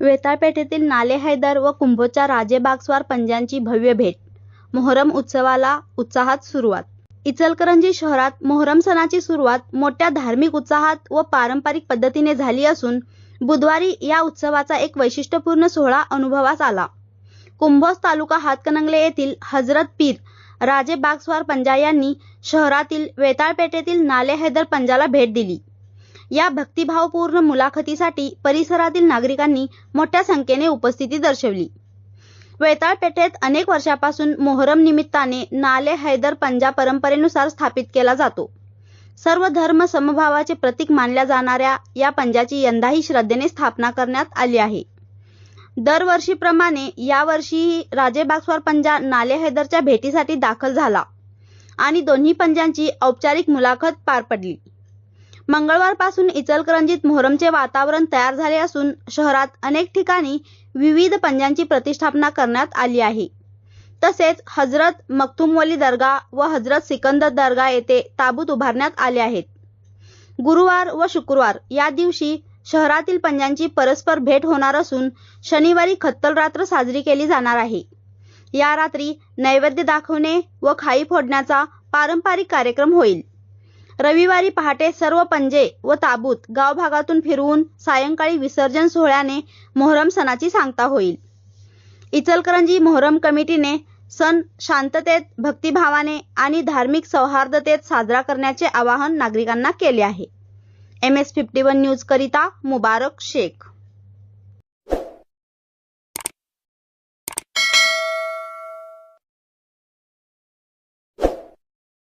वेताळपेठेतील नाले हैदर व कुंभोच्या राजे बागस्वार पंजांची भव्य भेट. मोहरम उत्सवाला उत्साहात सुरुवात. इचलकरंजी शहरात मोहरम सणाची सुरुवात मोठ्या धार्मिक उत्साहात व पारंपरिक पद्धतीने झाली असून बुधवारी या उत्सवाचा एक वैशिष्ट्यपूर्ण सोहळा अनुभवास आला. कुंभोज तालुका हातकणंगले येथील हजरत पीर राजे बागस्वार पंजा यांनी शहरातील वेताळपेठेतील नाले हैदर पंजाला भेट दिली. या भक्तिभावपूर्ण मुलाखतीसाठी परिसरातील नागरिकांनी मोठ्या संख्येने उपस्थिती दर्शवली. वेताळपेठेत अनेक वर्षापासून मोहरम निमित्ताने नाले हैदर पंजा परंपरेनुसार स्थापित केला जातो. सर्व धर्म समभावाचे प्रतीक मानल्या जाणाऱ्या या पंजाची यंदाही श्रद्धेने स्थापना करण्यात आली आहे. दरवर्षीप्रमाणे यावर्षीही राजे बागस्वार पंजा नाले हैदरच्या भेटीसाठी दाखल झाला आणि दोन्ही पंजांची औपचारिक मुलाखत पार पडली. मंगळवारपासून इचलकरंजीत मोहरमचे वातावरण तयार झाले असून शहरात अनेक ठिकाणी विविध पंजांची प्रतिष्ठापना करण्यात आली आहे. तसेच हजरत मक्तुमवली दर्गा व हजरत सिकंदर दर्गा येथे ताबूत उभारण्यात आले आहेत. गुरुवार व शुक्रवार या दिवशी शहरातील पंजांची परस्पर भेट होणार असून शनिवारी खत्तल रात्र साजरी केली जाणार आहे. या रात्री नैवेद्य दाखवणे व खाई फोडण्याचा पारंपरिक कार्यक्रम होईल. रविवारी पहाटे सर्व पंजे व ताबूत गावभागातून फिरवून सायंकाळी विसर्जन सोहळ्याने मोहरम सणाची सांगता होईल. इचलकरंजी मोहरम कमिटीने सण शांततेत भक्तिभावाने आणि धार्मिक सौहार्दतेत साजरा करण्याचे आवाहन नागरिकांना केले आहे. M S fifty one news करिता मुबारक शेख.